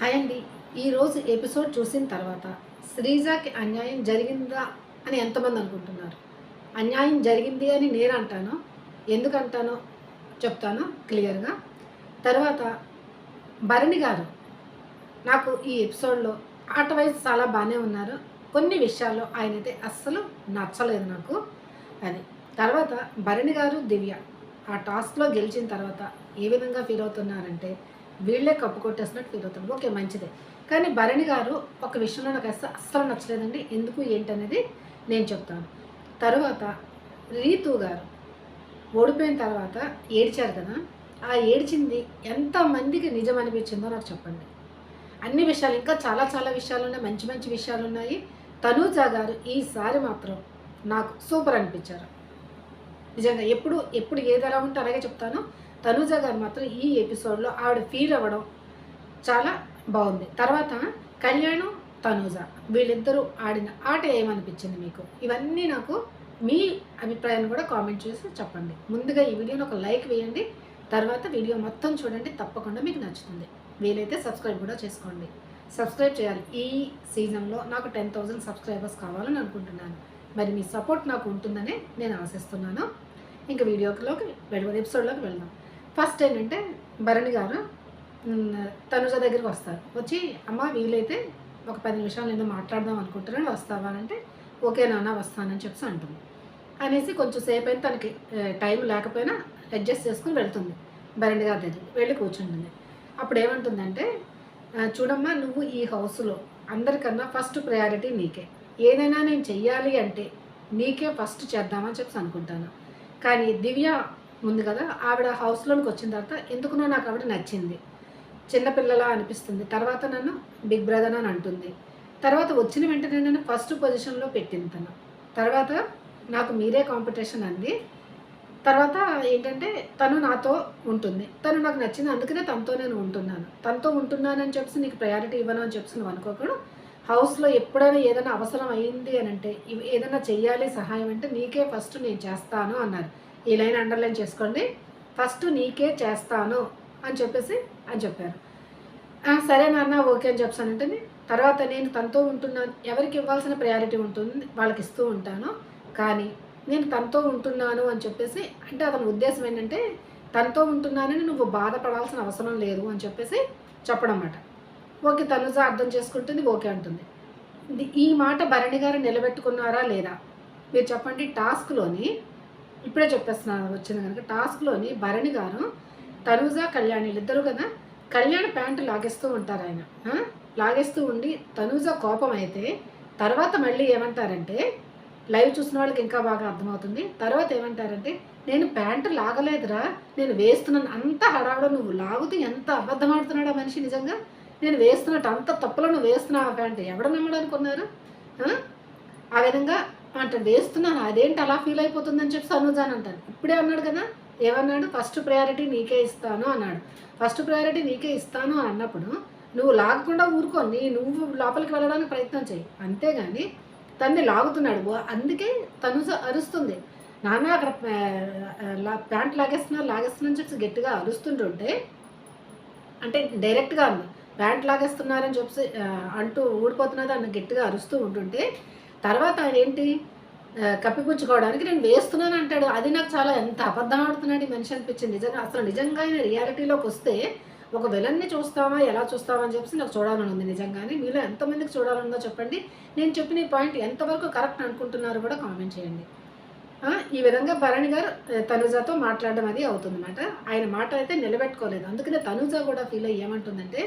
Hi అండి. ఈరోజు episode చూసిన తర్వాత శ్రీజాకి అన్యాయం జరిగిందా అని ఎంతమంది అనుకుంటున్నారు? అన్యాయం జరిగింది అని నేను అంటాను? ఎందుకు అంటానో చెప్తాను? క్లియర్గా? తర్వాత భరణి గారు నాకు ఈ ఎపిసోడ్లో ఆట వైజ్ చాలా బాగానే ఉన్నారు. కొన్ని విషయాల్లో ఆయన అయితే అస్సలు నచ్చలేదు నాకు అది తర్వాత భరణి గారు దివ్య ఆ టాస్క్లో గెలిచిన తర్వాత ఏ విధంగా ఫీల్ అవుతున్నారంటే వీళ్ళే కప్పు కొట్టేసినట్టు ఫీల్ అవుతాడు ఓకే మంచిదే. కానీ భరణి గారు ఒక విషయంలో నాకు అసలు అస్సలు నచ్చలేదండి. ఎందుకు ఏంటనేది నేను చెప్తాను. తర్వాత రీతు గారు ఓడిపోయిన తర్వాత ఏడ్చారు కదా ఆ ఏడ్చింది ఎంతమందికి నిజం అనిపించిందో నాకు చెప్పండి. అన్ని విషయాలు ఇంకా చాలా చాలా విషయాలు ఉన్నాయి మంచి మంచి విషయాలు ఉన్నాయి. తనూజా గారు ఈసారి మాత్రం నాకు సూపర్ అనిపించారు. నిజంగా ఎప్పుడు ఎప్పుడు ఏది ఎలా ఉంటే అలాగే చెప్తాను. తనుజ గారు మాత్రం ఈ ఎపిసోడ్లో ఆవిడ ఫీల్ అవ్వడం చాలా బాగుంది. తర్వాత కళ్యాణం తనుజ వీళ్ళిద్దరూ ఆడిన ఆట ఏమనిపించింది మీకు? ఇవన్నీ నాకు మీ అభిప్రాయాన్ని కూడా కామెంట్ చేసి చెప్పండి. ముందుగా ఈ వీడియోని ఒక లైక్ వేయండి. తర్వాత వీడియో మొత్తం చూడండి. తప్పకుండా మీకు నచ్చుతుంది. వీలైతే సబ్స్క్రైబ్ కూడా చేసుకోండి. సబ్స్క్రైబ్ చేయాలి. ఈ సీజన్లో నాకు టెన్ థౌజండ్ సబ్స్క్రైబర్స్ కావాలని అనుకుంటున్నాను. మరి మీ సపోర్ట్ నాకు ఉంటుందని నేను ఆశిస్తున్నాను. ఇంకా వీడియోలోకి వెళ్ళి ఎపిసోడ్లోకి వెళ్దాం. ఫస్ట్ ఏంటంటే భరణి గారు తనుజ దగ్గరికి వస్తారు. వచ్చి అమ్మ వీలైతే ఒక పది నిమిషాలు నేను మాట్లాడదాం అనుకుంటున్నాను వస్తావా? అని అంటే ఓకే నాన్న వస్తానని చెప్పి అంటుంది. అనేసి కొంచెం సేపు అయిన తనకి టైం లేకపోయినా అడ్జస్ట్ చేసుకుని వెళ్తుంది భరణి గారి దగ్గరికి. వెళ్ళి కూర్చుంటుంది. అప్పుడు ఏమంటుందంటే చూడమ్మా నువ్వు ఈ హౌస్లో అందరికన్నా ఫస్ట్ ప్రయారిటీ నీకే. ఏదైనా నేను చెయ్యాలి అంటే నీకే ఫస్ట్ చేద్దామని చెప్పి అనుకుంటాను. కానీ దివ్య ఉంది కదా ఆవిడ హౌస్లోనికి వచ్చిన తర్వాత ఎందుకునో నాకు ఆవిడ నచ్చింది. చిన్నపిల్లలా అనిపిస్తుంది. తర్వాత నన్ను బిగ్ బ్రదర్ అని అంటుంది. తర్వాత వచ్చిన వెంటనే నన్ను ఫస్ట్ పొజిషన్లో పెట్టింది తను. తర్వాత నాకు మీరే కాంపిటీషన్ అంది. తర్వాత ఏంటంటే తను నాతో ఉంటుంది. తను నాకు నచ్చింది. అందుకనే తనతో నేను ఉంటున్నాను. తనతో ఉంటున్నానని చెప్పి నీకు ప్రయారిటీ ఇవ్వను అని చెప్పేసి నువ్వు అనుకోకూడదు హౌస్లో ఎప్పుడైనా ఏదైనా అవసరం అయింది అని అంటే ఇవి ఏదైనా చెయ్యాలి సహాయం అంటే నీకే ఫస్ట్ నేను చేస్తాను అన్నారు. ఈ లైన్ అండర్లైన్ చేసుకోండి. ఫస్ట్ నీకే చేస్తాను అని చెప్పేసి అని చెప్పారు. సరే నాన్న ఓకే అని చెప్పానంటే తర్వాత నేను తనతో ఉంటున్నాను ఎవరికి ఇవ్వాల్సిన ప్రయారిటీ ఉంటుంది వాళ్ళకి ఇస్తూ ఉంటాను. కానీ నేను తనతో ఉంటున్నాను అని చెప్పేసి అంటే అతని ఉద్దేశం ఏంటంటే తనతో ఉంటున్నానని నువ్వు బాధపడాల్సిన అవసరం లేదు అని చెప్పేసి చెప్పడం అన్నమాట. ఓకే తనుజ అర్థం చేసుకుంటుంది ఓకే అంటుంది. ఈ మాట భరణి గారు నిలబెట్టుకున్నారా లేదా? మీరు చెప్పండి టాస్క్లోని ఇప్పుడే చెప్పేస్తున్నాను వచ్చింది కనుక. టాస్క్లోని భరణి గారు తనుజా కళ్యాణి ఇద్దరు కదా కళ్యాణ్ ప్యాంటు లాగేస్తూ ఉంటారు ఆయన. లాగేస్తూ ఉండి తనుజ కోపం అయితే తర్వాత మళ్ళీ ఏమంటారంటే లైవ్ చూసిన వాళ్ళకి ఇంకా బాగా అర్థమవుతుంది. తర్వాత ఏమంటారంటే నేను ప్యాంటు లాగలేదురా నేను వేస్తున్నాను. అంత హడావుడు నువ్వు లాగుతూ ఎంత అబద్ధం ఆడుతున్నాడు ఆ మనిషి నిజంగా? నేను వేస్తున్నట్టు అంత తప్పులో నువ్వు వేస్తున్నావు ఆ ప్యాంటు. ఎవడ నమ్మడానుకున్నారు ఆ విధంగా అంటే వేస్తున్నాను అదేంటి అలా ఫీల్ అయిపోతుందని చెప్పి సనుజాన్ అంటాను ఇప్పుడే అన్నాడు కదా? ఏమన్నాడు? ఫస్ట్ ప్రయారిటీ నీకే ఇస్తాను అన్నాడు. ఫస్ట్ ప్రయారిటీ నీకే ఇస్తాను అని అన్నప్పుడు నువ్వు లాగకుండా ఊరుకో. నీ నువ్వు లోపలికి వెళ్ళడానికి ప్రయత్నం చేయి. అంతేగాని తన్ని లాగుతున్నాడు. అందుకే తను అరుస్తుంది. నాన్న అక్కడ ప్యాంట్ లాగేస్తున్నా లాగేస్తున్నా అని చెప్పి గట్టిగా అరుస్తుంటుంటే అంటే డైరెక్ట్గా ప్యాంట్ లాగేస్తున్నారని చెప్పి అంటూ ఊడిపోతున్నది అన్న గట్టిగా అరుస్తూ ఉంటుంటే తర్వాత ఆయన ఏంటి కప్పిపుచ్చుకోవడానికి నేను వేస్తున్నాను అంటాడు. అది నాకు చాలా ఎంత అబద్ధం ఆడుతున్నాడు ఈ మనిషి అనిపించింది. నిజంగా అసలు నిజంగా ఆయన రియాలిటీలోకి వస్తే ఒక విలన్ని చూస్తావా ఎలా చూస్తావా అని చెప్పి నాకు చూడాలని ఉంది నిజంగానే. మీలో ఎంతమందికి చూడాలనుందో చెప్పండి. నేను చెప్పిన ఈ పాయింట్ ఎంతవరకు కరెక్ట్ అనుకుంటున్నారు కూడా కామెంట్ చేయండి. ఈ విధంగా భరణి గారు తనుజాతో మాట్లాడడం అది అవుతుందన్నమాట. ఆయన మాట అయితే నిలబెట్టుకోలేదు. అందుకనే తనుజ కూడా ఫీల్ అయ్యి ఏమంటుందంటే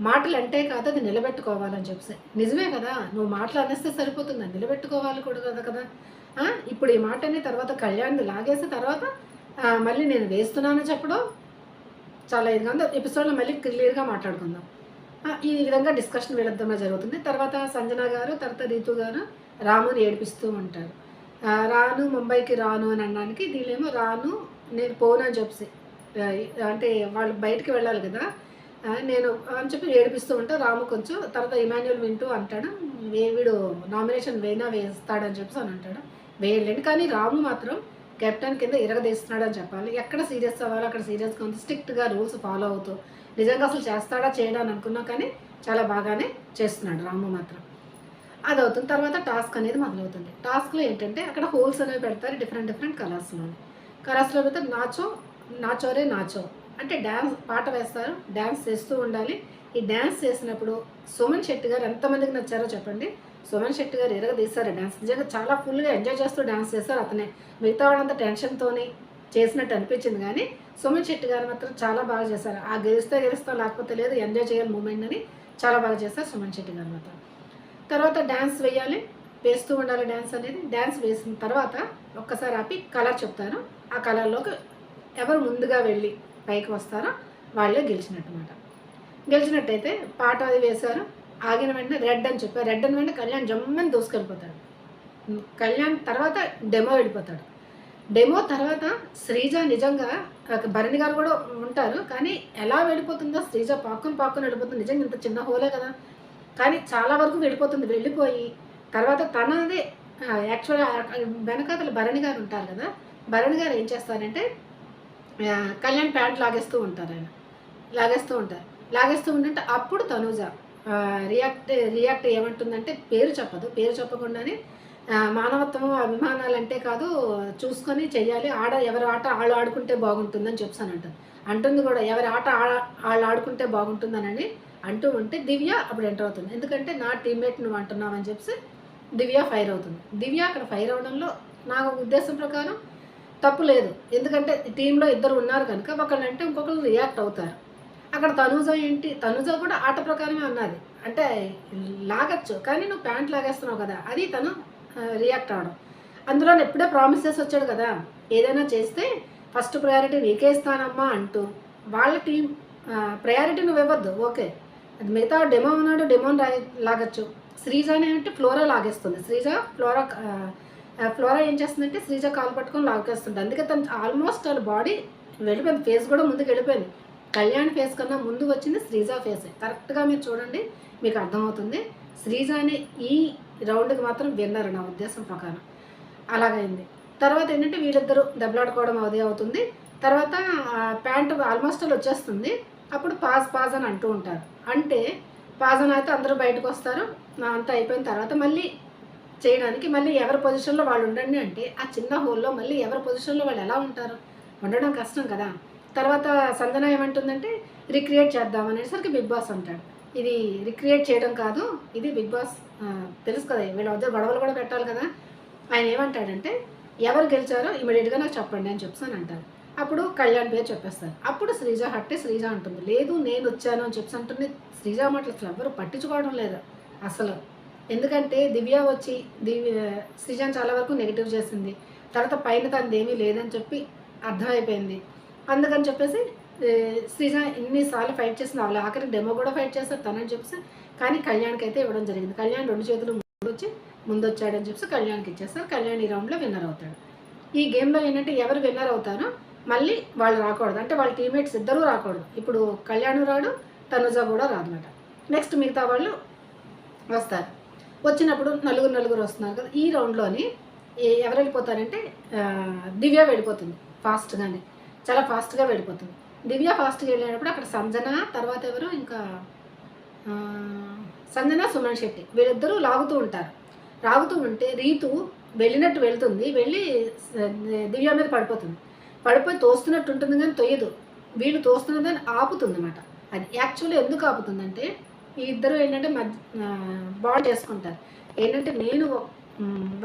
మాటలు అంటే కాదు అది నిలబెట్టుకోవాలని చెప్పి నిజమే కదా? నువ్వు మాటలు అనేస్తే సరిపోతుందా. నిలబెట్టుకోవాలి కూడా కదా కదా? ఇప్పుడు ఈ మాట తర్వాత కళ్యాణ్ది లాగేసి తర్వాత మళ్ళీ నేను వేస్తున్నానని చెప్పడం చాలా ఇదిగా ఉంది. ఎపిసోడ్లో మళ్ళీ క్లియర్గా మాట్లాడుకుందాం. ఈ విధంగా డిస్కషన్ వీళ్ళిద్దరిలో జరుగుతుంది. తర్వాత సంజన గారు తర్వాత రీతు గారు రాముని ఏడిపిస్తూ ఉంటారు. రాను ముంబైకి రాను అని అనడానికి దీనిలేమో రాను నేను పోను అని చెప్పి అంటే వాళ్ళు బయటికి వెళ్ళాలి కదా? నేను అని చెప్పి ఏడిపిస్తూ ఉంటా రాము కొంచెం తర్వాత ఇమాన్యుల్ వింటూ అంటాడు వీడు నామినేషన్ వేనా వేస్తాడని చెప్పి అని అంటాడు. వేయలేండి కానీ రాము మాత్రం కెప్టెన్ కింద ఇరగదీస్తున్నాడు అని చెప్పాలి. ఎక్కడ సీరియస్ అవ్వాలో అక్కడ సీరియస్గా ఉంది. స్ట్రిక్ట్గా రూల్స్ ఫాలో అవుతూ నిజంగా అసలు చేస్తాడా చేయడా అని అనుకున్నా కానీ చాలా బాగానే చేస్తున్నాడు రాము మాత్రం. అది అవుతుంది. తర్వాత టాస్క్ అనేది మొదలవుతుంది. టాస్క్లో ఏంటంటే అక్కడ హోల్స్ అనేవి పెడతారు డిఫరెంట్ డిఫరెంట్ కలర్స్లో కలర్స్లో పెడితే నాచో నాచోరే నాచో. అంటే డ్యాన్స్ పాట వేస్తారు డ్యాన్స్ చేస్తూ ఉండాలి. ఈ డ్యాన్స్ చేసినప్పుడు సుమన్ శెట్టి గారు ఎంతమందికి నచ్చారో చెప్పండి. సుమన్ శెట్టి గారు ఎరగదీశారు డ్యాన్స్ నిజంగా చాలా ఫుల్గా ఎంజాయ్ చేస్తూ డ్యాన్స్ చేస్తారు అతనే. మిగతా వాళ్ళంతా టెన్షన్తోని చేసినట్టు అనిపించింది కానీ సుమన్ శెట్టి గారు మాత్రం చాలా బాగా చేశారు. ఆ గెలిస్తే గెలుస్తా లేకపోతే లేదు ఎంజాయ్ చేయాలి మూమెంట్ అని చాలా బాగా చేస్తారు సుమన్ శెట్టి గారు మాత్రం. తర్వాత డ్యాన్స్ వేయాలి వేస్తూ ఉండాలి డ్యాన్స్ అనేది. డ్యాన్స్ వేసిన తర్వాత ఒక్కసారి ఆపి కలర్ చెప్తాను. ఆ కలర్లోకి ఎవరు ముందుగా వెళ్ళి పైకి వస్తారో? వాళ్ళే గెలిచినట్టు అనమాట గెలిచినట్టయితే పాట అది వేశారు. ఆగిన వెంటనే రెడ్ అని చెప్పారు. రెడ్ అని వెంటనే కళ్యాణ్ జమ్మని దూసుకెళ్ళిపోతాడు. కళ్యాణ్ తర్వాత డెమో వెళ్ళిపోతాడు. డెమో తర్వాత శ్రీజ నిజంగా భరణి గారు కూడా ఉంటారు. కానీ ఎలా వెళ్ళిపోతుందో శ్రీజ పాక్కుని పాక్కుని వెళ్ళిపోతుంది. నిజంగా ఇంత చిన్న హోలే కదా. కానీ చాలా వరకు వెళ్ళిపోతుంది. వెళ్ళిపోయి తర్వాత తనదే యాక్చువల్గా వెనకాతల భరణి గారు ఉంటారు కదా. భరణి గారు ఏం చేస్తారంటే కళ్యాణ్ ప్యాంట్ లాగేస్తూ ఉంటారు ఆయన. లాగేస్తూ ఉంటారు. లాగేస్తూ ఉంటుంటే అప్పుడు తనూజ రియాక్ట్ రియాక్ట్ ఏమంటుందంటే పేరు చెప్పదు. పేరు చెప్పకుండానే మానవత్వం అభిమానాలు అంటే కాదు చూసుకొని చెయ్యాలి. ఆడ ఎవరి ఆట వాళ్ళు ఆడుకుంటే బాగుంటుందని చెప్తానంటారు అంటుంది కూడా ఎవరి ఆట వాళ్ళు ఆడుకుంటే బాగుంటుందనని అంటూ ఉంటే దివ్య అప్పుడు ఎంటర్ అవుతుంది. ఎందుకంటే నా టీమ్మేట్ నువ్వు అంటున్నావు అని చెప్పి దివ్య ఫైర్ అవుతుంది. దివ్య అక్కడ ఫైర్ అవడంలో నా ఉద్దేశం ప్రకారం తప్పు లేదు. ఎందుకంటే టీంలో ఇద్దరు ఉన్నారు కనుక ఒకళ్ళంటే ఇంకొకరు రియాక్ట్ అవుతారు. అక్కడ తనుజ ఏంటి? తనుజ కూడా ఆట ప్రకారమే అన్నది. అంటే లాగచ్చు కానీ నువ్వు ప్యాంట్ లాగేస్తున్నావు కదా అది తను రియాక్ట్ అవడం. అందులో ఎప్పుడే ప్రామిస్ చేసి వచ్చాడు కదా ఏదైనా చేస్తే ఫస్ట్ ప్రయారిటీ నీకే ఇస్తానమ్మా అంటూ వాళ్ళ టీం ప్రయారిటీ నువ్వు ఇవ్వద్దు ఓకే. అది మిగతా డెమో ఉన్నాడు డెమోని రా లాగచ్చు. శ్రీజ అనేటి ఫ్లోరా లాగేస్తుంది. శ్రీజ ఫ్లోరా ఫ్లోరా ఏం చేస్తుందంటే శ్రీజ కాలు పట్టుకొని లాగేస్తుంది అందుకే తను ఆల్మోస్ట్ వాళ్ళ బాడీ వెళ్ళిపోయింది. ఫేస్ కూడా ముందుకు వెళ్ళిపోయింది. కళ్యాణ్ ఫేస్ కన్నా ముందు వచ్చింది శ్రీజ ఫేస్ కరెక్ట్గా మీరు చూడండి మీకు అర్థమవుతుంది. శ్రీజాని ఈ రౌండ్కి మాత్రం విన్నర్ నా ఉద్దేశం ప్రకారం. అలాగైంది. తర్వాత ఏంటంటే వీళ్ళిద్దరూ దెబ్బలాడుకోవడం అదే అవుతుంది. తర్వాత ప్యాంటు ఆల్మోస్ట్ అలా వచ్చేస్తుంది. అప్పుడు పాజ్ పాజ్ అని అంటూ ఉంటారు. అంటే పాజ్ అని అయితే అందరూ బయటకు వస్తారు. అంతా అయిపోయిన తర్వాత మళ్ళీ చేయడానికి మళ్ళీ ఎవరి పొజిషన్లో వాళ్ళు ఉండండి అంటే ఆ చిన్న హోల్లో మళ్ళీ ఎవరి పొజిషన్లో వాళ్ళు ఎలా ఉంటారు? ఉండడం కష్టం కదా. తర్వాత సంజన ఏమంటుందంటే రిక్రియేట్ చేద్దాం అనేసరికి బిగ్ బాస్ అంటాడు. ఇది రిక్రియేట్ చేయడం కాదు ఇది బిగ్ బాస్ తెలుసు కదా వీళ్ళ మధ్య గొడవలు కూడా పెట్టాలి కదా. ఆయన ఏమంటాడంటే ఎవరు గెలిచారో ఇమీడియట్గా నాకు చెప్పండి అని చెప్తాను అంటారు అప్పుడు కళ్యాణ్ పేరు చెప్పేస్తారు. అప్పుడు శ్రీజ హట్టే శ్రీజ అంటుంది. లేదు నేను వచ్చాను అని చెప్పి అంటుంది. శ్రీజ మాటలు అసలు ఎవరు పట్టించుకోవడం లేదు అసలు. ఎందుకంటే దివ్య వచ్చి దివ్య శ్రీజాన్ చాలా వరకు నెగిటివ్ చేసింది. తర్వాత పైన తనది ఏమీ లేదని చెప్పి అర్థమైపోయింది. అందుకని చెప్పేసి ఏ, ఇన్నిసార్లు ఫైట్ చేసింది. వాళ్ళు ఆఖరి డెమో కూడా ఫైట్ చేస్తారు తనని చెప్పేసి కానీ కళ్యాణ్కి అయితే ఇవ్వడం జరిగింది. కళ్యాణ్ రెండు చేతులు ముందొచ్చి వచ్చి చెప్పేసి కళ్యాణ్కి ఇచ్చేస్తారు. కళ్యాణ్ ఈ రౌండ్లో విన్నర్ అవుతాడు. ఈ గేమ్లో ఏంటంటే ఎవరు విన్నర్ అవుతారో మళ్ళీ వాళ్ళు రాకూడదు. అంటే వాళ్ళ టీమేట్స్ ఇద్దరూ రాకూడదు. ఇప్పుడు కళ్యాణ్ రాడు తనుజ కూడా రాదన్నమాట. నెక్స్ట్ మిగతా వాళ్ళు వస్తారు. వచ్చినప్పుడు నలుగురు నలుగురు వస్తున్నారు కదా ఈ రౌండ్లోని ఎవరు వెళ్ళిపోతారంటే దివ్య వెళ్ళిపోతుంది ఫాస్ట్గానే చాలా ఫాస్ట్గా వెళ్ళిపోతుంది. దివ్య ఫాస్ట్గా వెళ్ళినప్పుడు అక్కడ సంజన తర్వాత ఎవరు? ఇంకా సంజన సుమన్ శెట్టి వీళ్ళిద్దరూ లాగుతూ ఉంటారు. లాగుతూ ఉంటే రీతు వెళ్ళినట్టు వెళ్తుంది వెళ్ళి దివ్య మీద పడిపోతుంది. పడిపోయి తోస్తున్నట్టు ఉంటుంది కానీ తొయ్యదు. వీళ్ళు తోస్తున్నదని ఆపుతుంది అనమాట అది యాక్చువల్లీ ఎందుకు ఆపుతుందంటే ఈ ఇద్దరు ఏంటంటే మధ్య బాండ్ చేసుకుంటారు. ఏంటంటే నేను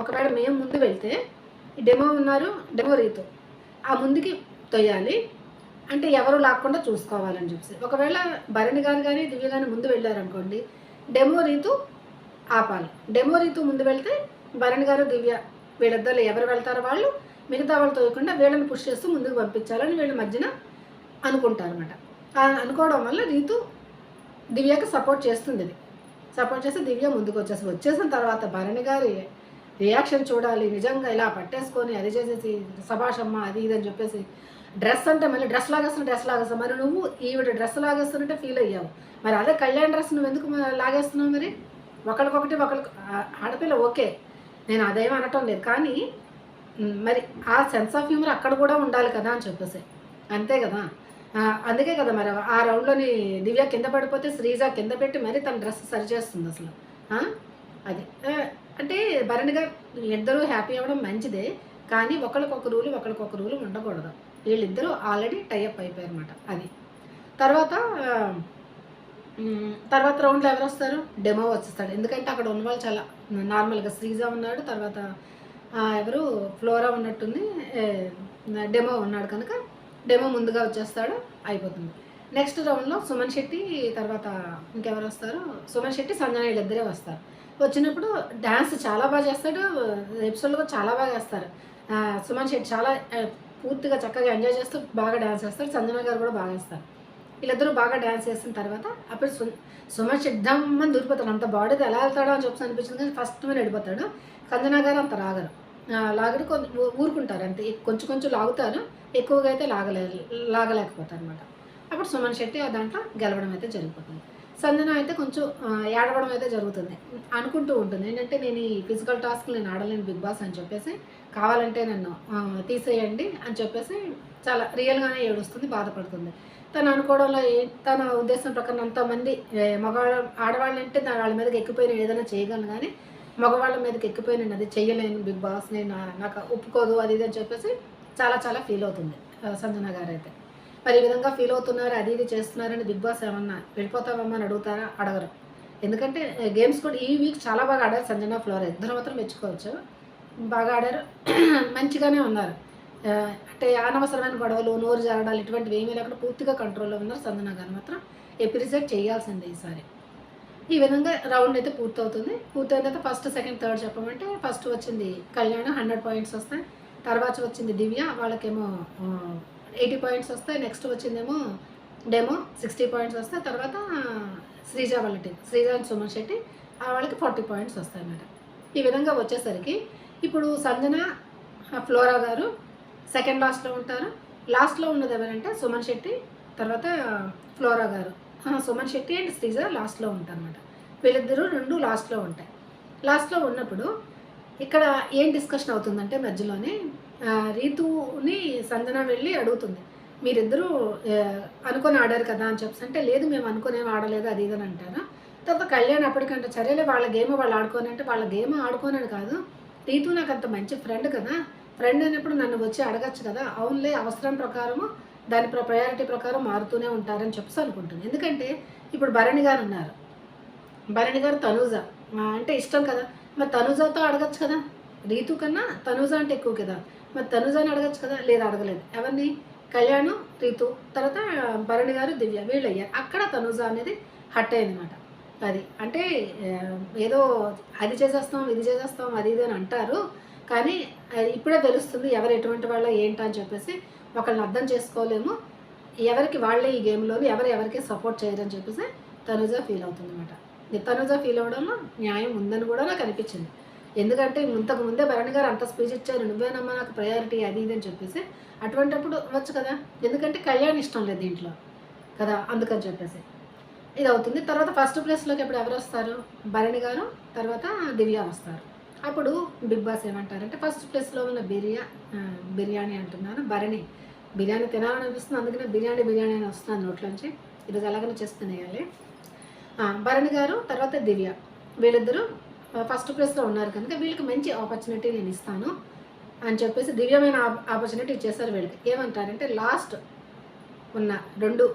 ఒకవేళ మేము ముందు వెళ్తే డెమో ఉన్నారు డెమో రీతు. ఆ ముందుకి తొయ్యాలి. అంటే ఎవరు లాక్కుండా చూసుకోవాలని చెప్పి ఒకవేళ భరణి గారు కానీ దివ్య కానీ ముందు వెళ్ళారనుకోండి డెమో రీతు ఆపాలి. డెమో రీతు ముందు వెళ్తే భరణి గారు దివ్య వీళ్ళిద్దరు ఎవరు వెళ్తారో వాళ్ళు మిగతా వాళ్ళు తోయకుండా వీళ్ళని పుష్ చేస్తూ ముందుకు పంపించాలని వీళ్ళ మధ్యన అనుకుంటారు అనమాట అనుకోవడం వల్ల రీతు దివ్యకు సపోర్ట్ చేస్తుంది ఇది. సపోర్ట్ చేస్తే దివ్య ముందుకు వచ్చేసి వచ్చేసిన తర్వాత భరణి గారి రియాక్షన్ చూడాలి. నిజంగా ఇలా పట్టేసుకొని అది చేసేసి సభాషమ్మ అది ఇది అని చెప్పేసి డ్రెస్ అంటే మళ్ళీ డ్రెస్ లాగేస్తున్న డ్రెస్ లాగేస్తావు మరి నువ్వు ఈవిడ డ్రెస్ లాగేస్తున్నట్టే ఫీల్ అయ్యావు. మరి అదే కళ్యాణ్ డ్రెస్ నువ్వు ఎందుకు లాగేస్తున్నావు మరి? ఒకరికొకటి ఒకరికి ఆడపిల్ల ఓకే. నేను అదేం అనటం లేదు. కానీ మరి ఆ సెన్స్ ఆఫ్ హ్యూమర్ అక్కడ కూడా ఉండాలి కదా అని చెప్పేసి. అంతే కదా? అందుకే కదా మరి ఆ రౌండ్లోని దివ్య కింద పడిపోతే శ్రీజ కింద పెట్టి మరి తన డ్రెస్ సరిచేస్తుంది అసలు. అది. అంటే భరణి గారు ఇద్దరూ హ్యాపీ అవ్వడం మంచిదే కానీ ఒకరికొక రూలు ఒకరికొక రూలు ఉండకూడదు. వీళ్ళిద్దరూ ఆల్రెడీ టైఅప్ అయిపోయారు అనమాట అది. తర్వాత తర్వాత రౌండ్లో ఎవరు వస్తారు? డెమో వచ్చేస్తాడు. ఎందుకంటే అక్కడ ఉన్న వాళ్ళు చాలా నార్మల్గా శ్రీజ ఉన్నాడు తర్వాత ఎవరు? ఫ్లోరా ఉన్నట్టుంది డెమో ఉన్నాడు కనుక డెమో ముందుగా వచ్చేస్తాడు అయిపోతుంది. నెక్స్ట్ రౌండ్లో సుమన్ శెట్టి తర్వాత ఇంకెవరు వస్తారు? సుమన్ శెట్టి సంజన వీళ్ళిద్దరే వస్తారు. వచ్చినప్పుడు డ్యాన్స్ చాలా బాగా చేస్తాడు ఎపిసోడ్లో కూడా చాలా బాగా వేస్తారు సుమన్ శెట్టి చాలా పూర్తిగా చక్కగా ఎంజాయ్ చేస్తూ బాగా డ్యాన్స్ చేస్తారు సంజన గారు కూడా బాగా వేస్తారు వీళ్ళిద్దరూ బాగా డ్యాన్స్ చేసిన తర్వాత అప్పుడు సు సుమన్ శెట్టి దమ్మని దూరిపోతాడు. అంత బాడీతో ఎలా వెళ్తాడో అని చెప్పి అనిపించింది కానీ ఫస్ట్ మీద వెళ్ళిపోతాడు. సంజన గారు అంత రాగరు. లాగడు లాగరు కొంచెం ఊరుకుంటారు అంతే. కొంచెం కొంచెం లాగుతారు. ఎక్కువగా అయితే లాగలే లాగలేకపోతారు అనమాట అప్పుడు సుమన్ శెట్టి ఆ దాంట్లో గెలవడం అయితే జరిగిపోతుంది. సంజన అయితే కొంచెం ఏడవడం అయితే జరుగుతుంది. అనుకుంటూ ఉంటుంది. ఏంటంటే నేను ఈ ఫిజికల్ టాస్క్ నేను ఆడలేను బిగ్ బాస్ అని చెప్పేసి కావాలంటే నన్ను తీసేయండి అని చెప్పేసి చాలా రియల్గానే ఏడుస్తుంది బాధపడుతుంది. తను అనుకోవడంలో ఏ తన ఉద్దేశం ప్రకారం అంతమంది ఏ, మగవాళ్ళ ఆడవాళ్ళంటే దాని వాళ్ళ మీదకి ఎక్కిపోయిన ఏదైనా చేయగలను కానీ మగవాళ్ళ మీదకి ఎక్కిపోయిన అది చేయలేను బిగ్ బాస్ నేను నాకు ఒప్పుకోదు అది ఇది అని చెప్పేసి చాలా చాలా ఫీల్ అవుతుంది. సంజన గారు అయితే మరి ఈ విధంగా ఫీల్ అవుతున్నారు అది ఇది చేస్తున్నారని బిగ్ బాస్ ఏమన్నా వెళ్ళిపోతామమ్మా అని అడుగుతారా? అడగరు. ఎందుకంటే గేమ్స్ కూడా ఈ వీక్ చాలా బాగా ఆడారు సంజన ఫ్లోర్. ఇద్దరు మాత్రం మెచ్చుకోవచ్చు. బాగా ఆడారు. మంచిగానే ఉన్నారు. అంటే అనవసరమైన గొడవలు నోరు జరగడాలు ఇటువంటివి ఏమీ లేకుండా పూర్తిగా కంట్రోల్లో ఉన్నారు సంజన గారు మాత్రం. ఎప్రిసియేట్ చేయాల్సిందే ఈసారి. ఈ విధంగా రౌండ్ అయితే పూర్తవుతుంది. పూర్తయిన తర్వాత ఫస్ట్ సెకండ్ థర్డ్ చెప్పమంటే ఫస్ట్ వచ్చింది కళ్యాణ్ హండ్రెడ్ పాయింట్స్ వస్తాయి. తర్వాత వచ్చింది దివ్య వాళ్ళకేమో ఎయిటీ పాయింట్స్ వస్తాయి నెక్స్ట్ వచ్చిందేమో డెమో సిక్స్టీ పాయింట్స్ వస్తాయి తర్వాత శ్రీజ వాళ్ళ టీం శ్రీజ అండ్ సుమన్ శెట్టి ఆ వాళ్ళకి ఫార్టీ పాయింట్స్ వస్తాయి అన్నమాట. ఈ విధంగా వచ్చేసరికి ఇప్పుడు సంజన ఫ్లోరా గారు సెకండ్ లాస్ట్లో ఉంటారు. లాస్ట్లో ఉన్నది ఎవరంటే సుమన్ శెట్టి తర్వాత ఫ్లోరా గారు. సుమన్ శెట్టి అండ్ శ్రీజ లాస్ట్లో ఉంటారు అనమాట వీళ్ళిద్దరూ రెండు లాస్ట్లో ఉంటాయి. లాస్ట్లో ఉన్నప్పుడు ఇక్కడ ఏం డిస్కషన్ అవుతుందంటే మధ్యలోనే రీతుని సంజన వెళ్ళి అడుగుతుంది. మీరిద్దరూ అనుకొని ఆడారు కదా అని చెప్పి అంటే లేదు మేము అనుకుని ఆడలేదు అది ఇదని అని తర్వాత కళ్యాణ్ అప్పటికంటే సరేలే వాళ్ళ గేమ్ వాళ్ళు ఆడుకోని అంటే వాళ్ళ గేమ్ ఆడుకోనని కాదు. రీతు నాకు అంత మంచి ఫ్రెండ్ కదా. ఫ్రెండ్ అయినప్పుడు నన్ను వచ్చి అడగచ్చు కదా. అవునులే అవసరం ప్రకారము దాని ప్రయారిటీ ప్రకారం మారుతూనే ఉంటారని చెప్పేసి అనుకుంటుంది. ఎందుకంటే ఇప్పుడు భరణి గారు ఉన్నారు. భరణి గారు తనూజ. అంటే ఇష్టం కదా. మరి తనుజతో అడగచ్చు కదా? రీతు కన్నా తనుజ అంటే ఎక్కువ కదా. మరి తనూజని అడగచ్చు కదా? లేదు అడగలేదు. ఎవరిని? కళ్యాణం రీతు. తర్వాత భరణి గారు దివ్య వీళ్ళు అయ్యారు అక్కడ తనుజ అనేది హట్ అయింది అనమాట అది అంటే ఏదో అది చేసేస్తాం ఇది చేసేస్తాం అది ఇది అని అంటారు. కానీ ఇప్పుడే తెలుస్తుంది ఎవరు ఎటువంటి వాళ్ళ ఏంటని చెప్పేసి ఒకళ్ళని అర్థం చేసుకోలేము. ఎవరికి వాళ్ళే ఈ గేమ్లోని ఎవరు ఎవరికి సపోర్ట్ చేయరని చెప్పేసి తనుజ ఫీల్ అవుతుంది అనమాట తనుజ ఫీల్ అవ్వడంలో న్యాయం ఉందని కూడా నాకు అనిపించింది. ఎందుకంటే ఇంతకు ముందే భరణి గారు అంత స్పీచ్ ఇచ్చారు నువ్వేనమ్మా నాకు ప్రయారిటీ అది ఇది అని చెప్పేసి. అటువంటిప్పుడు వచ్చు కదా? ఎందుకంటే కళ్యాణ్ ఇష్టం లేదు దీంట్లో కదా? అందుకని చెప్పేసి. ఇది అవుతుంది. తర్వాత ఫస్ట్ ప్లేస్లోకి ఇప్పుడు ఎవరు వస్తారు? భరణి గారు తర్వాత దివ్య వస్తారు. అప్పుడు బిగ్ బాస్ ఏమంటారంటే ఫస్ట్ ప్లేస్లో ఉన్న బిర్యా బిర్యానీ అంటున్నాను. భరణి బిర్యానీ తినాలని అనిపిస్తుంది. అందుకనే బిర్యానీ బిర్యానీ అని వస్తున్నాను నోట్లోంచి. ఈరోజు ఎలాగైనా చేసుకునేయాలి భరణి గారు తర్వాత దివ్య. వీళ్ళిద్దరూ ఫస్ట్ ప్లేస్లో ఉన్నారు కనుక వీళ్ళకి మంచి ఆపర్చునిటీ నేను ఇస్తాను అని చెప్పేసి దివ్యమైన ఆపర్చునిటీ ఇచ్చేసారు వీళ్ళకి. ఏమంటారంటే లాస్ట్ ఉన్న రెండు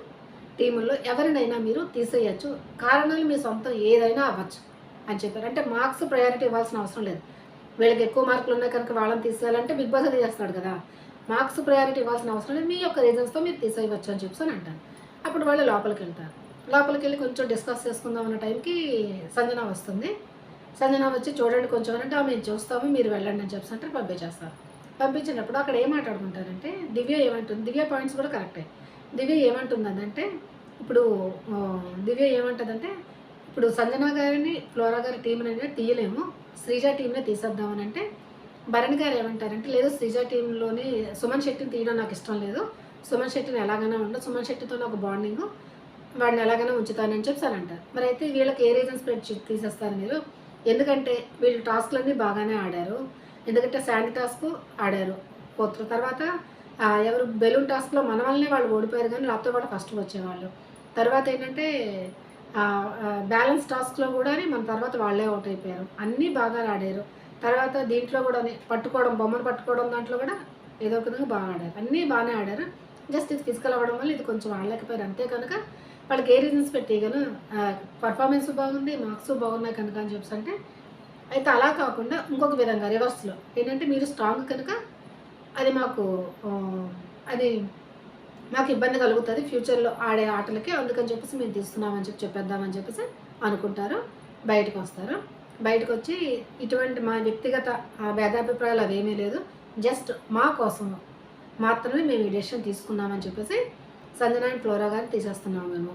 టీముల్లో ఎవరినైనా మీరు తీసేయచ్చు. కారణాలు మీ సొంతం ఏదైనా అవ్వచ్చు అని చెప్పారు. అంటే మార్క్స్ ప్రయారిటీ ఇవ్వాల్సిన అవసరం లేదు. వీళ్ళకి ఎక్కువ మార్కులు ఉన్నాయి కనుక వాళ్ళని తీసేయాలంటే బిగ్ బాస్ అది చేస్తాడు కదా. మార్క్స్ ప్రయారిటీ ఇవ్వాల్సిన అవసరం లేదు. మీ యొక్క రీజన్స్తో మీరు తీసేయవచ్చు అని చెప్పి అని అంటారు. అప్పుడు వాళ్ళు లోపలికి వెళ్తారు. లోపలికి వెళ్ళి కొంచెం డిస్కస్ చేసుకుందాం అన్న టైంకి సంజన వస్తుంది. సంజన వచ్చి చూడండి కొంచెం అని అంటే మేము చూస్తాము మీరు వెళ్ళండి అని చెప్పి అంటే పంపించేస్తారు. పంపించినప్పుడు అక్కడ ఏం మాట్లాడుకుంటారంటే దివ్య ఏమంటుంది? దివ్య పాయింట్స్ కూడా కరెక్టే. దివ్య ఏమంటుందంటే ఇప్పుడు దివ్య ఏమంటుందంటే ఇప్పుడు సంజన గారిని ఫ్లోరా గారి టీంని అనేది తీయలేము. శ్రీజ టీంనే తీసేద్దామని అంటే భరణి గారు ఏమంటారంటే లేదు శ్రీజ టీంలోని సుమన్ శెట్టిని తీయడం నాకు ఇష్టం లేదు. సుమన్ శెట్టిని ఎలాగైనా ఉండదు సుమన్ శెట్టితో ఒక బాండింగ్. వాడిని ఎలాగైనా ఉంచుతానని చెప్పి అని అంటారు మరి అయితే వీళ్ళకి ఏ రీజన్స్ స్ప్రెడ్ తీసేస్తారు మీరు? ఎందుకంటే వీళ్ళు టాస్క్లన్నీ బాగానే ఆడారు. ఎందుకంటే శాండ్ టాస్క్ ఆడారు. పోతున్న తర్వాత ఎవరు బెలూన్ టాస్క్లో మన వల్లనే వాళ్ళు ఓడిపోయారు కానీ లేకపోతే వాళ్ళు ఫస్ట్ వచ్చేవాళ్ళు. తర్వాత ఏంటంటే బ్యాలెన్స్ టాస్క్లో కూడా మన తర్వాత వాళ్ళే అవుట్ అయిపోయారు. అన్నీ బాగా ఆడారు. తర్వాత దీంట్లో కూడా పట్టుకోవడం బొమ్మను పట్టుకోవడం దాంట్లో కూడా ఏదో ఒక విధంగా బాగా ఆడారు. అన్నీ బాగానే ఆడారు. జస్ట్ ఇది ఫిజికల్ అవ్వడం వల్ల ఇది కొంచెం ఆడలేకపోయారు. అంతే కనుక వాళ్ళకి ఏ రీజన్స్ పెట్టి కను పర్ఫార్మెన్స్ బాగుంది మార్క్స్ బాగున్నాయి కనుక అని చెప్పి అంటే అయితే అలా కాకుండా ఇంకొక విధంగా రివర్స్లో ఏంటంటే మీరు స్ట్రాంగ్ కనుక అది మాకు అది మాకు ఇబ్బంది కలుగుతుంది. ఫ్యూచర్లో ఆడే ఆటలకి అందుకని చెప్పేసి మేము తీస్తున్నామని చెప్పి చెప్పేద్దామని చెప్పేసి అనుకుంటారు. బయటకు వస్తారు. బయటకు వచ్చి ఇటువంటి మా వ్యక్తిగత భేదాభిప్రాయాలు అవేమీ లేదు. జస్ట్ మా కోసం మాత్రమే మేము ఈ డెసిషన్ తీసుకున్నామని చెప్పేసి సంజన అండ్ ఫ్లోరా గారిని తీసేస్తున్నాము మేము.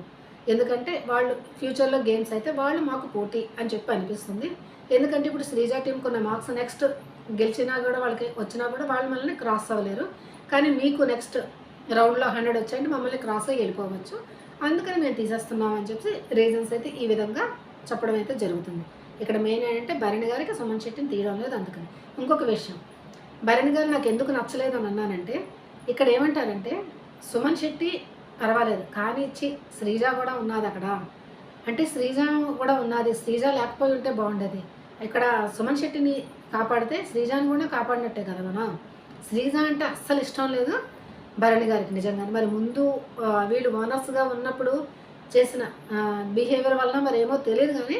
ఎందుకంటే వాళ్ళు ఫ్యూచర్లో గేమ్స్ అయితే వాళ్ళు మాకు పోటీ అని చెప్పి అనిపిస్తుంది. ఎందుకంటే ఇప్పుడు శ్రీజా టీం కొన్ని మార్క్స్ నెక్స్ట్ గెలిచినా కూడా వాళ్ళకి వచ్చినా కూడా వాళ్ళు మనల్ని క్రాస్ అవ్వలేరు. కానీ మీకు నెక్స్ట్ రౌండ్లో హండ్రెడ్ వచ్చాయంటే మమ్మల్ని క్రాస్ అయ్యి వెళ్ళిపోవచ్చు. అందుకని మేము తీసేస్తున్నాం అని చెప్పి రీజన్స్ అయితే ఈ విధంగా చెప్పడం అయితే జరుగుతుంది. ఇక్కడ మెయిన్ ఏంటంటే భరణి గారికి సుమన్ శెట్టిని తీయడం లేదు అందుకని. ఇంకొక విషయం. భరణి గారు నాకు ఎందుకు నచ్చలేదు అని అన్నానంటే ఇక్కడ ఏమంటారంటే సుమన్ శెట్టి పర్వాలేదు కానీ ఇచ్చి శ్రీజ కూడా ఉన్నది అక్కడ. అంటే శ్రీజ కూడా ఉన్నది శ్రీజ లేకపోయి ఉంటే బాగుండేది. ఇక్కడ సుమన్ శెట్టిని కాపాడితే శ్రీజాని కూడా కాపాడినట్టే కదా మనం. శ్రీజ అంటే అస్సలు ఇష్టం లేదు భరణి గారికి నిజంగానే. మరి ముందు వీళ్ళు ఓనర్స్గా ఉన్నప్పుడు చేసిన బిహేవియర్ వలన మరి ఏమో తెలియదు కానీ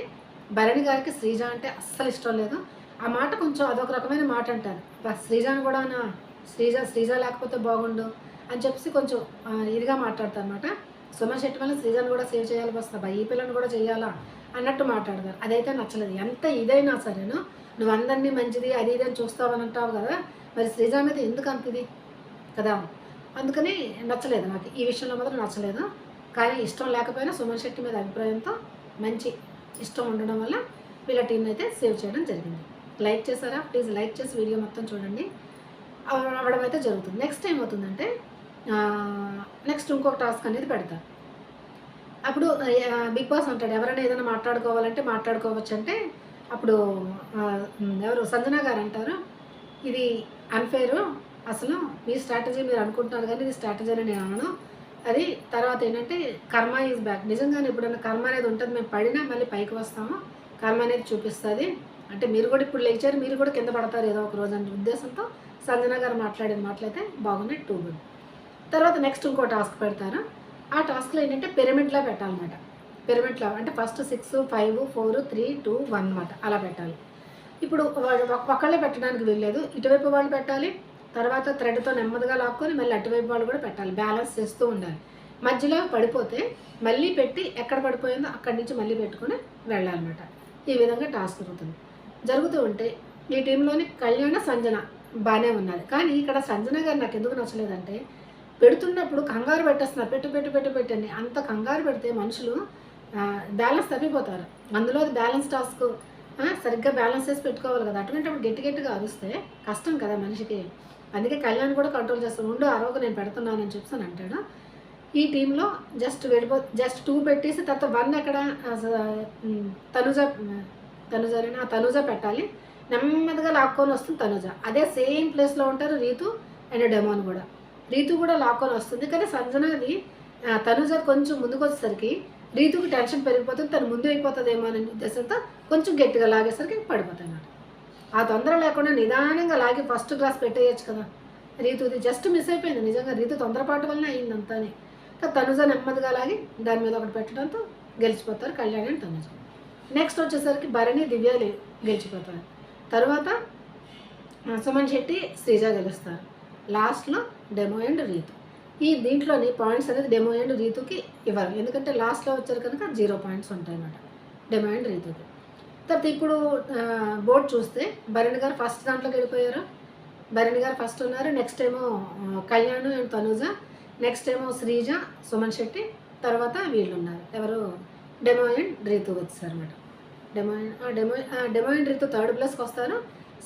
భరణి గారికి శ్రీజ అంటే అస్సలు ఇష్టం లేదు. ఆ మాట కొంచెం అదొక రకమైన మాట అంటారు బా, శ్రీజాని కూడా శ్రీజ శ్రీజ లేకపోతే బాగుండు అని చెప్పేసి కొంచెం ఇదిగా మాట్లాడతాను అనమాట సుమన్ శెట్టి వల్ల శ్రీజాని కూడా సేవ్ చేయాలి వస్తా ఈ పిల్లని కూడా చేయాలా అన్నట్టు మాట్లాడతారు. అదైతే నచ్చలేదు. ఎంత ఇదైనా సరేను? నువ్వు అందరినీ మంచిది అది ఇది అని చూస్తావని అంటావు కదా మరి శ్రీజ మీద ఎందుకు అంత ఇది? కదా? అందుకని నచ్చలేదు నాకు. ఈ విషయంలో మాత్రం నచ్చలేదు. కానీ ఇష్టం లేకపోయినా సుమన్ శెట్టి మీద అభిప్రాయంతో మంచి ఇష్టం ఉండడం వల్ల వీళ్ళ టీంని అయితే సేవ్ చేయడం జరిగింది. లైక్ చేశారా? ప్లీజ్ లైక్ చేసి వీడియో మొత్తం చూడండి. అవడం అవ్వడం అయితే జరుగుతుంది. నెక్స్ట్ ఏమవుతుందంటే నెక్స్ట్ ఇంకొక టాస్క్ అనేది పెడతా. అప్పుడు బిగ్ బాస్ అంటాడు ఎవరైనా ఏదైనా మాట్లాడుకోవాలంటే మాట్లాడుకోవచ్చు అంటే అప్పుడు ఎవరు? సంజన గారు అంటారు ఇది అన్ఫేరు అసలు మీ స్ట్రాటజీ మీరు అనుకుంటున్నారు కానీ ఇది స్ట్రాటజీ అని నేను అనను. అది తర్వాత ఏంటంటే కర్మ ఈజ్ బ్యాక్ నిజంగానే ఎప్పుడైనా కర్మ అనేది ఉంటుంది మేము పడినా మళ్ళీ పైకి వస్తాము. కర్మ అనేది చూపిస్తుంది. అంటే మీరు కూడా ఇప్పుడు లేచారు మీరు కూడా కింద పడతారు ఏదో ఒక రోజు అనే ఉద్దేశంతో సంజన గారు మాట్లాడిన మాటలైతే బాగున్నాయి టూ గుడ్. తర్వాత నెక్స్ట్ ఇంకో టాస్క్ పెడతారు ఆ టాస్క్లో ఏంటంటే పిరమిడ్లా పెట్టాలన్నమాట. పిరమిడ్లా అంటే first six five four three two one అనమాట అలా పెట్టాలి. ఇప్పుడు వాళ్ళు పెట్టడానికి వీల్లేదు. ఇటువైపు వాళ్ళు పెట్టాలి తర్వాత థ్రెడ్తో నెమ్మదిగా లాక్కొని మళ్ళీ అటువైపు వాళ్ళు కూడా పెట్టాలి. బ్యాలెన్స్ చేస్తూ ఉండాలి. మధ్యలో పడిపోతే మళ్ళీ పెట్టి ఎక్కడ పడిపోయిందో అక్కడి నుంచి మళ్ళీ పెట్టుకొని వెళ్ళాలన్నమాట. ఈ విధంగా టాస్క్ జరుగుతుంది. జరుగుతూ ఉంటే ఈ టీంలోని కళ్యాణ సంజన బాగానే ఉన్నది కానీ ఇక్కడ సంజన గారు నాకు ఎందుకు నచ్చలేదంటే పెడుతున్నప్పుడు కంగారు పెట్టేస్తున్నారు. పెట్టు పెట్టు పెట్టు పెట్టండి అంత కంగారు పెడితే మనుషులు బ్యాలెన్స్ తప్పిపోతారు అందులో బ్యాలెన్స్ టాస్క్ సరిగ్గా బ్యాలెన్స్ చేసి పెట్టుకోవాలి కదా. అటువంటిప్పుడు గట్టి గట్టిగా అరుస్తే కష్టం కదా మనిషికి. అందుకే కళ్యాణ్ కూడా కంట్రోల్ చేస్తాను ఉండు అరవకు నేను పెడుతున్నానని చెప్పి అంటాడు. ఈ టీంలో జస్ట్ వెళ్ళిపో జస్ట్ టూ పెట్టేసి తర్వాత వన్ ఎక్కడ తనుజ తనుజ ఆ తనుజ పెట్టాలి. నెమ్మదిగా లాక్కొని వస్తుంది తనుజ. అదే సేమ్ ప్లేస్లో ఉంటారు రీతు అండ్ డెమోన్ కూడా. రీతు కూడా లాక్కొని వస్తుంది. కానీ సంజనది తనుజ కొంచెం ముందుకు వచ్చేసరికి రీతుకి టెన్షన్ పెరిగిపోతుంది. తను ముందు అయిపోతుందేమో అనే ఉద్దేశంతో కొంచెం గట్టిగా లాగేసరికి పడిపోతాయి ఆ తొందర లేకుండా నిదానంగా లాగి ఫస్ట్ క్లాస్ పెట్టేయచ్చు కదా. రీతుది జస్ట్ మిస్ అయిపోయింది. నిజంగా రీతు తొందరపాటు వల్లనే అయింది అంతానే. తనుజ నెమ్మదిగా లాగి దాని మీద ఒకటి పెట్టడంతో గెలిచిపోతారు కళ్యాణ్ అండ్ తనుజ. నెక్స్ట్ వచ్చేసరికి భరణి దివ్య లే- గెలిచిపోతారు. తర్వాత సుమన్ శెట్టి శ్రీజ గెలుస్తారు. లాస్ట్లో డెమో అండ్ రీతు. ఈ దీంట్లోని పాయింట్స్ అనేది డెమో అండ్ రీతుకి ఇవ్వరు. ఎందుకంటే లాస్ట్లో వచ్చారు కనుక జీరో పాయింట్స్ ఉంటాయి అన్నమాట. డెమో అండ్ రీతుకి. తర్వాత ఇప్పుడు బోర్డు చూస్తే భరణి గారు ఫస్ట్ దాంట్లోకి వెళ్ళిపోయారు. భరణి గారు ఫస్ట్ ఉన్నారు. నెక్స్ట్ ఏమో కళ్యాణ్ అండ్ తనుజ. నెక్స్ట్ ఏమో శ్రీజ సుమన్ శెట్టి. తర్వాత వీళ్ళు ఉన్నారు. ఎవరు? డెమో అండ్ రీతు వచ్చారు అనమాట Demon and Demon Demon and Rithu third ప్లేస్కి వస్తారు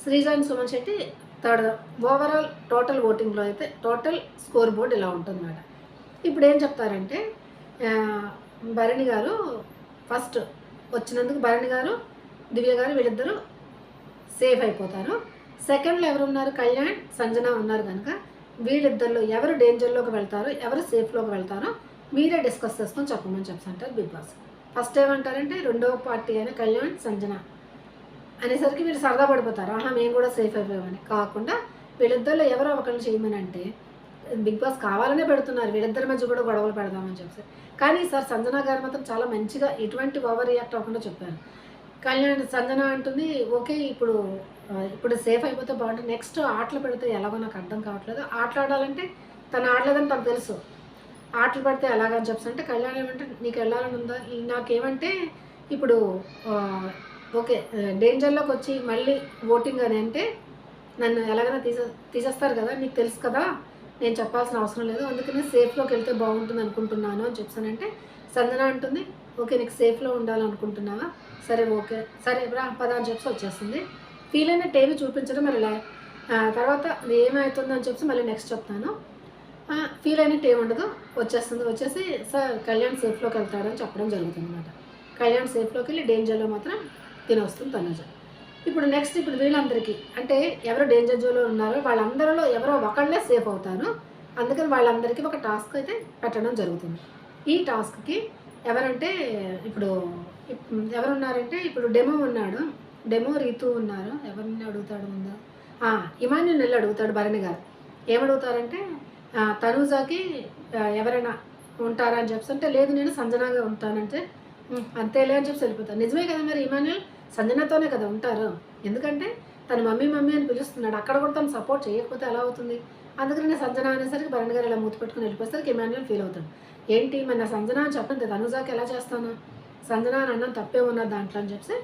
Srija and Suman Shetty third overall total ఓటింగ్లో అయితే టోటల్ స్కోర్ బోర్డ్ ఇలా ఉంటుందన్నమాట. ఇప్పుడు ఏం చెప్తారంటే భరణి గారు ఫస్ట్ వచ్చినందుకు భరణి గారు దివ్య గారు వీళ్ళిద్దరూ సేఫ్ అయిపోతారు. సెకండ్లో ఎవరు ఉన్నారు? కళ్యాణ్ సంజన ఉన్నారు కనుక వీళ్ళిద్దరిలో ఎవరు డేంజర్లోకి వెళ్తారో ఎవరు సేఫ్లోకి వెళ్తారో మీరే డిస్కస్ చేసుకొని చెప్పమని చెప్తాంటారు బిగ్ బాస్. ఫస్ట్ ఏమంటారంటే రెండవ పార్టీ అయిన కళ్యాణ్ సంజన అనేసరికి వీళ్ళు సరదా పడిపోతారు. ఆహా మేము కూడా సేఫ్ అయిపోయామని. కాకుండా వీళ్ళిద్దరిలో ఎవరో ఒకరిని చేయమని అంటే బిగ్ బాస్ కావాలనే పెడుతున్నారు. వీళ్ళిద్దరి మధ్య కూడా గొడవలు పెడదామని చెప్పి కానీ సార్ సంజన గారు మాత్రం చాలా మంచిగా ఎటువంటి ఓవర్ రియాక్ట్ అవ్వకుండా చెప్పారు. కళ్యాణ్ సంజన అంటుంది ఓకే ఇప్పుడు ఇప్పుడు సేఫ్ అయిపోతే బాగుంటుంది. నెక్స్ట్ ఆటలు పెడితే ఎలాగో నాకు అర్థం కావట్లేదు. ఆటలు ఆడాలంటే తను ఆడలేదని తనకు తెలుసు. ఆటలు పడితే ఎలాగని చెప్పి అంటే కళ్యాణ్ ఏమంటే నీకు వెళ్ళాలని ఉందా? నాకేమంటే ఇప్పుడు ఓకే డేంజర్లోకి వచ్చి మళ్ళీ ఓటింగ్ అని అంటే నన్ను ఎలాగైనా తీసే తీసేస్తారు కదా నీకు తెలుసు కదా నేను చెప్పాల్సిన అవసరం లేదు అందుకనే సేఫ్లోకి వెళ్తే బాగుంటుంది అనుకుంటున్నాను అని చెప్పానంటే సందన అంటుంది ఓకే నీకు సేఫ్లో ఉండాలనుకుంటున్నావా? సరే ఓకే సరే రా పద అని చెప్పి వచ్చేస్తుంది. ఫీల్ అయిన టీవీ చూపించడం మరి తర్వాత ఏమవుతుందని అని చెప్పి మళ్ళీ నెక్స్ట్ చెప్తాను. ఫీల్ అయినట్టు ఏమి ఉండదు వచ్చేస్తుంది. వచ్చేసి సార్ కళ్యాణ్ సేఫ్లోకి వెళ్తాడని చెప్పడం జరుగుతుంది అనమాట కళ్యాణ్ సేఫ్లోకి వెళ్ళి డేంజర్లో మాత్రం తినొస్తుంది తనుజ. ఇప్పుడు నెక్స్ట్ ఇప్పుడు వీళ్ళందరికీ అంటే ఎవరు డేంజర్ జోన్లో ఉన్నారో వాళ్ళందరిలో ఎవరో ఒకళ్ళే సేఫ్ అవుతారు. అందుకని వాళ్ళందరికీ ఒక టాస్క్ అయితే పెట్టడం జరుగుతుంది. ఈ టాస్క్కి ఎవరంటే ఇప్పుడు ఇప్- ఎవరున్నారంటే ఇప్పుడు డెమో ఉన్నాడు. డెమో రీతు ఉన్నారు. ఎవరిని అడుగుతాడు ముందు? ఇమాన్యుల్ అడుగుతాడు భరణి గారు. ఏమడుగుతారంటే తనూజాకి ఎవరైనా ఉంటారా అని చెప్పి అంటే లేదు నేను సంజనాగా ఉంటానంటే అంతేలే అని చెప్పి వెళ్ళిపోతాను నిజమే కదా మరి ఇమాన్యుల్ సంజనతోనే కదా ఉంటారు. ఎందుకంటే తన మమ్మీ మమ్మీ అని పిలుస్తున్నాడు. అక్కడ కూడా తను సపోర్ట్ చేయకపోతే ఎలా అవుతుంది? అందుకని నేను సంజన అనేసరికి భరణ్ గారు ఇలా మూతి పెట్టుకుని వెళ్ళిపోయేసరికి ఇమాన్యుల్ ఫీల్ అవుతాడు. ఏంటి మరి నా సంజన అని చెప్పండి. తనుజాకి ఎలా చేస్తాను? సంజన అని అన్నం తప్పే ఉన్నది దాంట్లో అని చెప్పి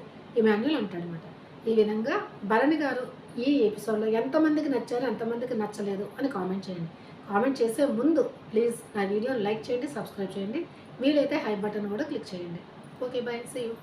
ఇమాన్యుల్ అంటాడనమాట. ఈ విధంగా భరణి గారు ఈ ఎపిసోడ్లో ఎంతమందికి నచ్చారు ఎంతమందికి నచ్చలేదు అని కామెంట్ చేయండి. కామెంట్ చేసే ముందు ప్లీజ్ నా వీడియోని లైక్ చేయండి సబ్స్క్రైబ్ చేయండి. వీలైతే హై బటన్ కూడా క్లిక్ చేయండి. Okay bye. See you